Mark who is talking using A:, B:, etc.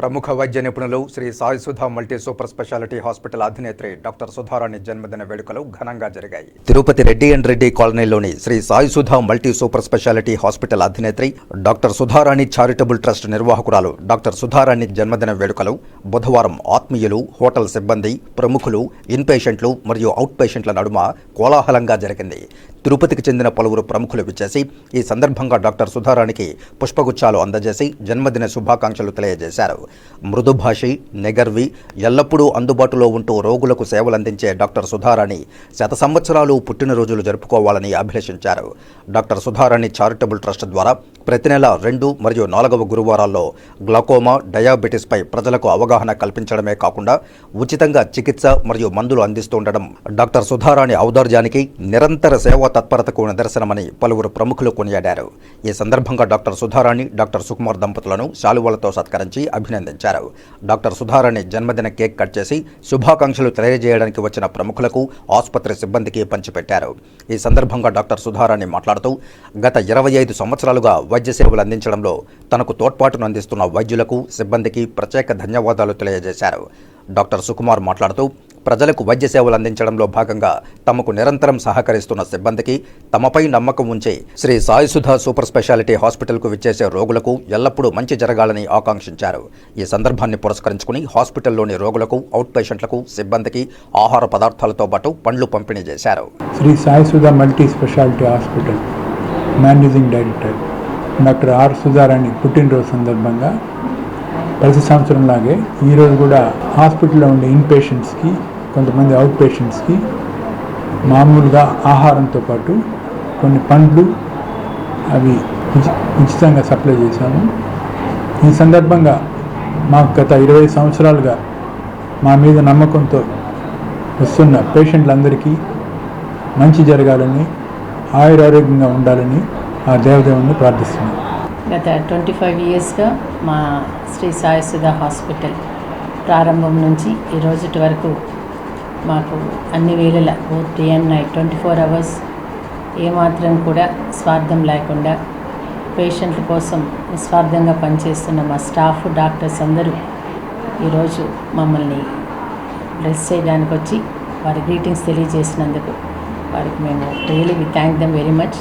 A: ప్రముఖ వైద్య నిపుణులు Shri Sai Sudha multi super speciality hospital అధినేత్రి doctor Sudharani జన్మదిన వేడుకలు ఘనంగా జరిగాయి. తిరుపతి రెడ్డి అండ్ రెడ్డి కాలనీలోని Shri Sai Sudha multi super speciality hospital అధినేత్రి doctor Sudharani charitable trust నిర్వాహకురాలు డాక్టర్ సుధారాణి జన్మదిన వేడుకలు బుధవారం ఆత్మీయులు హోటల్ సిబ్బంది ప్రముఖులు ఇన్ పేషెంట్లు మరియు అవుట్ పేషెంట్ల నడుమ కోలాహలంగా జరిగింది. తిరుపతికి చెందిన పలువురు ప్రముఖులు విచ్చేసి ఈ సందర్భంగా డాక్టర్ సుధారానికి పుష్పగుచ్చాలు అందజేసి జన్మదిన శుభాకాంక్షలు తెలియజేశారు. మృదుభాషి నెగర్వి ఎల్లప్పుడూ అందుబాటులో ఉంటూ రోగులకు సేవలందించే డాక్టర్ సుధారాణి శత సంవత్సరాలు పుట్టినరోజులు జరుపుకోవాలని అభిలషించారు. డాక్టర్ సుధారాణి చారిటబుల్ ట్రస్ట్ ద్వారా ప్రతి నెల రెండు మరియు నాలుగవ గురువారాల్లో గ్లకోమా డయాబెటీస్పై ప్రజలకు అవగాహన కల్పించడమే కాకుండా ఉచితంగా చికిత్స మరియు మందులు అందిస్తుండడం డాక్టర్ సుధారాణి ఔదార్యానికి నిరంతర సేవా తత్పరతకు నిదర్శనమని పలువురు ప్రముఖులు కొనియాడారు. ఈ సందర్భంగా డాక్టర్ సుధారాణి డాక్టర్ సుకుమార్ దంపతులను శాలువలతో సత్కరించి అభినందించారు. డాక్టర్ సుధారాణి జన్మదిన కేక్ కట్ చేసి శుభాకాంక్షలు తెలియజేయడానికి వచ్చిన ప్రముఖులకు ఆసుపత్రి సిబ్బందికి పంచిపెట్టారు. ఈ సందర్భంగా డాక్టర్ సుధారాణి మాట్లాడుతూ గత ఇరవై ఐదు సంవత్సరాలుగా వైద్య సేవలు అందించడంలో తనకు తోడ్పాటును అందిస్తున్న వైద్యులకు సిబ్బందికి ప్రత్యేక ధన్యవాదాలు తెలియజేశారు. డాక్టర్ సుకుమార్ మాట్లాడుతూ ప్రజలకు వైద్య సేవలు అందించడంలో భాగంగా తమకు నిరంతరం సహకరిస్తున్న సిబ్బందికి తమపై నమ్మకం ఉంచి శ్రీ సాయిసుధ సూపర్ స్పెషాలిటీ హాస్పిటల్కు విచ్చేసే రోగులకు ఎల్లప్పుడూ మంచి జరగాలని ఆకాంక్షించారు. ఈ సందర్భాన్ని పురస్కరించుకుని హాస్పిటల్లోని రోగులకు అవుట్ పేషెంట్లకు సిబ్బందికి ఆహార పదార్థాలతో పాటు పండ్లు పంపిణీ చేశారు.
B: Shri Saisudha multi speciality hospital managing director doctor R Sudharani పుట్టినరోజు సందర్భంగా ప్రతి సంవత్సరం లాగే ఈరోజు కూడా హాస్పిటల్లో ఉండే ఇన్ పేషెంట్స్కి కొంతమంది అవుట్ పేషెంట్స్కి మామూలుగా ఆహారంతో పాటు కొన్ని పండ్లు అవి ఉచితంగా సప్లై చేశాము. ఈ సందర్భంగా మాకు గత ఇరవై సంవత్సరాలుగా మా మీద నమ్మకంతో వస్తున్న పేషెంట్లందరికీ మంచి జరగాలని ఆయురారోగ్యంగా ఉండాలని ఆ దేవదేవుని ప్రార్థిస్తున్నాను
C: గత ట్వంటీ ఫైవ్ ఇయర్స్గా మా శ్రీ సాయి సుధా హాస్పిటల్ ప్రారంభం నుంచి ఈ రోజుటి వరకు మాకు అన్ని వేళల both day and night twenty four hours ఏమాత్రం కూడా స్వార్థం లేకుండా పేషెంట్ల కోసం నిస్వార్థంగా పనిచేస్తున్న మా స్టాఫ్ డాక్టర్స్ అందరూ ఈరోజు మమ్మల్ని బ్లెస్ చేయడానికి వచ్చి వారి గ్రీటింగ్స్ తెలియజేసినందుకు వారికి మేము really we thank them very much